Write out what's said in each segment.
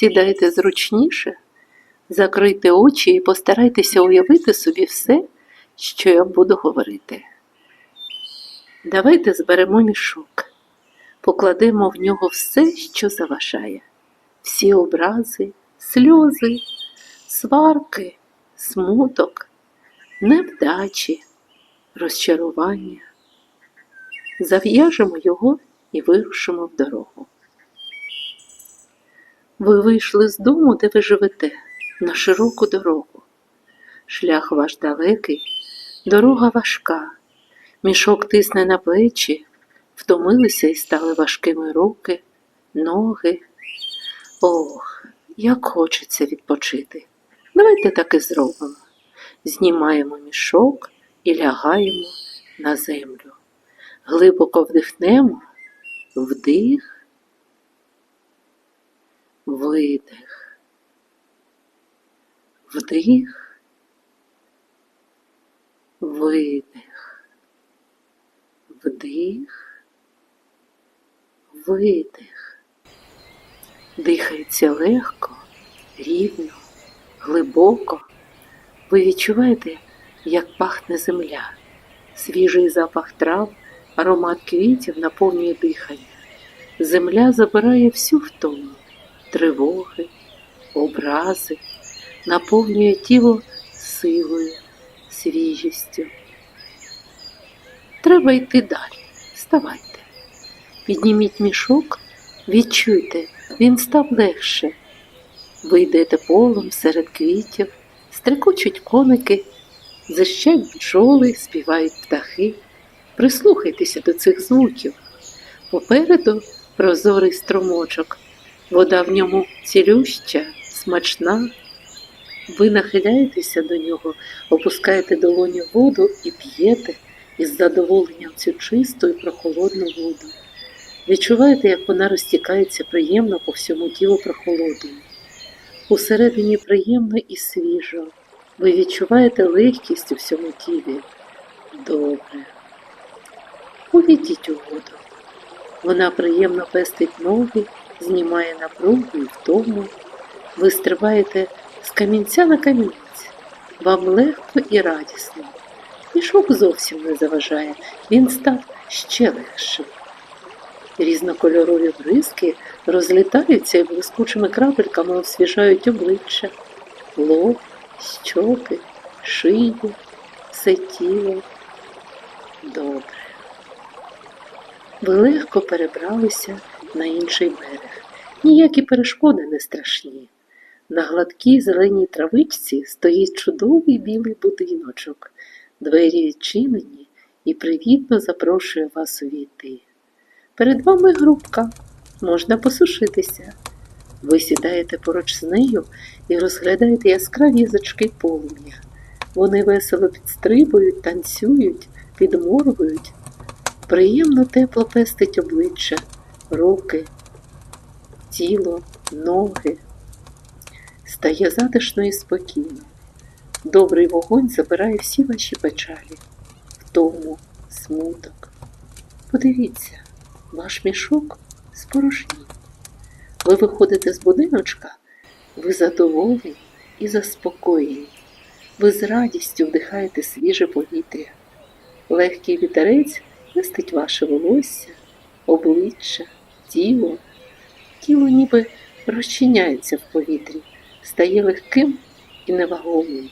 Сідайте зручніше, закрийте очі і постарайтеся уявити собі все, що я буду говорити. Давайте зберемо мішок, покладемо в нього все, що заважає, всі образи, сльози, сварки, смуток, невдачі, розчарування. Зав'яжемо його і вирушимо в дорогу. Ви вийшли з дому, де ви живете, на широку дорогу. Шлях ваш далекий, дорога важка, мішок тисне на плечі, втомилися і стали важкими руки, ноги. Ох, як хочеться відпочити. Давайте так і зробимо. Знімаємо мішок і лягаємо на землю. Глибоко вдихнемо, вдих, видих, вдих, видих, вдих, видих. Дихається легко, рівно, глибоко. Ви відчуваєте, як пахне земля, свіжий запах трав, аромат квітів наповнює дихання. Земля забирає всю втому, тривоги, образи, наповнює тіло силою, свіжістю. Треба йти далі. Вставайте. Підніміть мішок, відчуйте, він став легше. Ви йдете полем серед квітів, стрикочуть коники, зищать бджоли, співають птахи. Прислухайтеся до цих звуків. Попереду прозорий струмочок, вода в ньому цілюща, смачна. Ви нахиляєтеся до нього, опускаєте долоні в воду і п'єте із задоволенням цю чисту і прохолодну воду. Відчуваєте, як вона розтікається приємно по всьому тілу прохолодою. Усередині приємно і свіжо. Ви відчуваєте легкість у всьому тілі. Добре. Увійдіть у воду. Вона приємно пестить ноги, знімає напругу і втому. Ви стрибаєте з камінця на камінець. Вам легко і радісно. Мішок зовсім не заважає, він став ще легшим. Різнокольорові бризки розлітаються і блискучими крапельками освіжають обличчя, лоб, щоки, шию, все тіло. Добре. Ви легко перебралися на інший берег. Ніякі перешкоди не страшні. На гладкій зеленій травичці стоїть чудовий білий будиночок. Двері відчинені і привітно запрошує вас увійти. Перед вами грубка, можна посушитися. Ви сідаєте поруч з нею і розглядаєте яскраві язички полум'я. Вони весело підстрибують, танцюють, підморгують. Приємно тепло пестить обличчя, руки, тіло, ноги. Стає затишно і спокійно. Добрий вогонь забирає всі ваші печалі, втому, смуток. Подивіться, ваш мішок спорожній. Ви виходите з будиночка, ви задоволені і заспокоєні. Ви з радістю вдихаєте свіже повітря. Легкий вітерець листить ваше волосся, обличчя, тіло. Тіло ніби розчиняється в повітрі, стає легким і невагомим.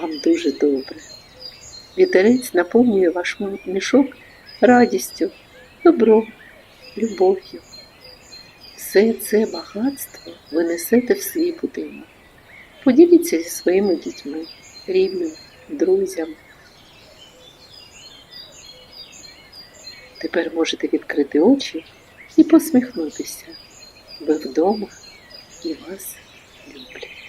Вам дуже добре. Вітерець наповнює ваш мішок радістю, добром, любов'ю. Все це багатство ви несете в свій будинок. Поділіться зі своїми дітьми, рідними, друзями. Тепер можете відкрити очі і посміхнутися. Ви вдома і вас люблять.